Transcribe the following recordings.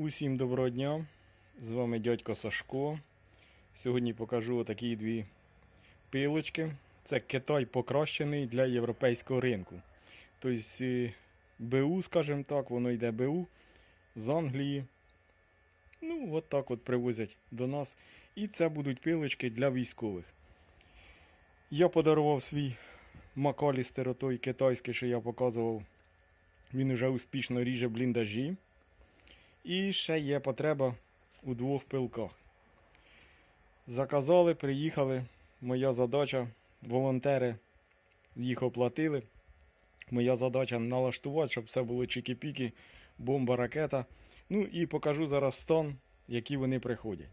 Усім доброго дня! З вами дядько Сашко. Сьогодні покажу такі дві пилочки. Це Китай покращений для європейського ринку. Тобто БУ, скажімо так, воно йде БУ з Англії. Ну, от так от привозять до нас. І це будуть пилочки для військових. Я подарував свій Макалістер, той китайський, що я показував. Він уже успішно ріже бліндажі. І ще є потреба у двох пилках. Заказали, приїхали. Моя задача, волонтери їх оплатили. Моя задача налаштувати, щоб все було чики-піки, бомба, ракета. Ну і покажу зараз стан, який вони приходять.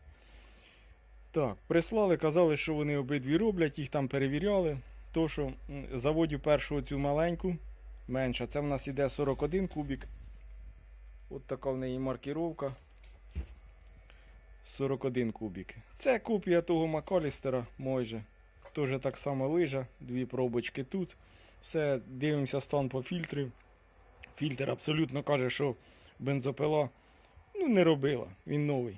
Так, прислали, казали, що вони обидві роблять, їх там перевіряли. То, що заводю першу цю маленьку, менша. Це в нас іде 41 кубік. От така в неї маркіровка. 41 кубік. Це копія того Макалістера майже. Теж так само лижа, дві пробочки тут. Все, дивимося стан по фільтрі. Фільтр абсолютно каже, що бензопила ну, не робила, він новий.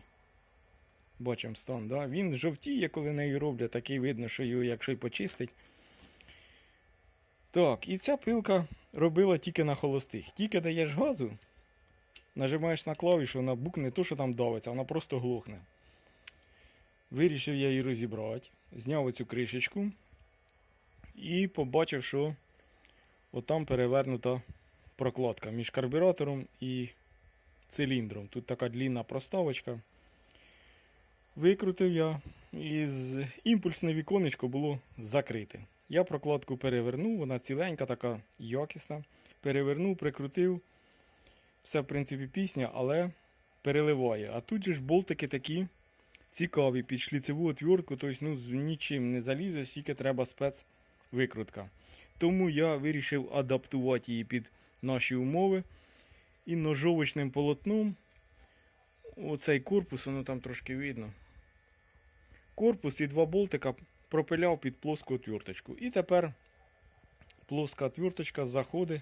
Бачимо стан, да? Він жовтіє, коли нею роблять, такий видно, що його якщо й почистить. Так, і ця пилка робила тільки на холостих. Тільки даєш газу, нажимаєш на клавішу, вона букне не то, що там давиться, вона просто глухне. Вирішив я її розібрати, зняв оцю кришечку і побачив, що отам перевернута прокладка між карбюратором і циліндром. Тут така длінна проставочка. Викрутив я, і імпульсне віконечко було закрите. Я прокладку перевернув, вона ціленька, така якісна. Перевернув, прикрутив. Все, в принципі, пісня, але переливає. А тут же ж болтики такі цікаві під шліцеву отвертку, тобто ну, з нічим не залізе, тільки треба спецвикрутка. Тому я вирішив адаптувати її під наші умови. І ножовочним полотном оцей корпус, воно там трошки видно. Корпус і два болтика пропиляв під плоску отверточку. І тепер плоска отверточка заходить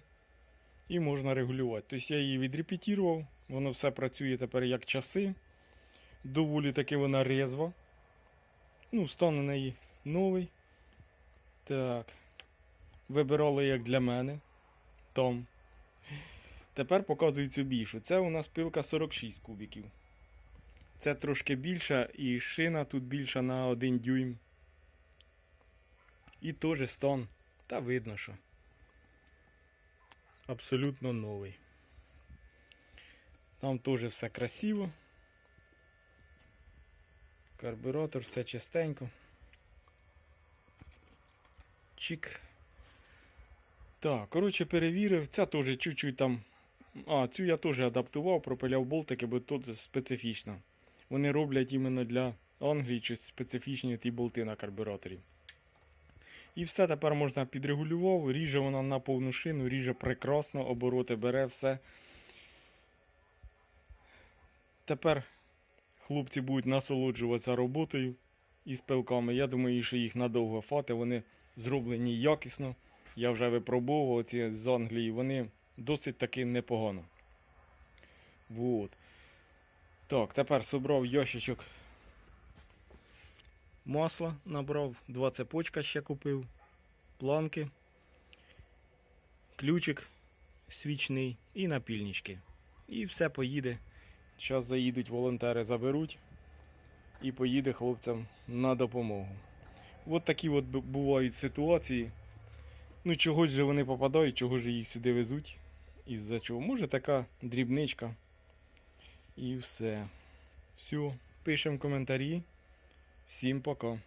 і можна регулювати. Тобто я її відрепетірував, воно все працює тепер як часи. Доволі таки вона резва. Ну, стан у неї новий. Так. Вибирали як для мене. Там. Тепер показую цю більшу. Це у нас пилка 46 кубиків. Це трошки більша і шина тут більша на 1 дюйм. І теж стан. Та видно, що. Абсолютно новий. Там теж все красиво. Карбюратор, все чистенько. Чик. Так, коротше, перевірив. Ця теж чуть-чуть там. А, цю я теж адаптував, пропиляв болтики, бо тут специфічно. Вони роблять іменно для Англії чи специфічні ті болти на карбюраторі. І все тепер можна підрегулював, ріже вона на повну шину, ріже прекрасно, обороти бере все. Тепер хлопці будуть насолоджуватися роботою із пилками. Я думаю, що їх надовго фати, вони зроблені якісно. Я вже випробовував ці з Англії, вони досить таки непогано. Вот. Так, тепер собрав ящичок масла, набрав, два цепочка ще купив, планки, ключик свічний і напільнички. І все поїде. Зараз заїдуть волонтери, заберуть і поїде хлопцям на допомогу. От такі от бувають ситуації. Ну, чогось же вони попадають, чого ж їх сюди везуть. Із-за чого? Може така дрібничка. І все. Все. Пишемо коментарі. Всім пока.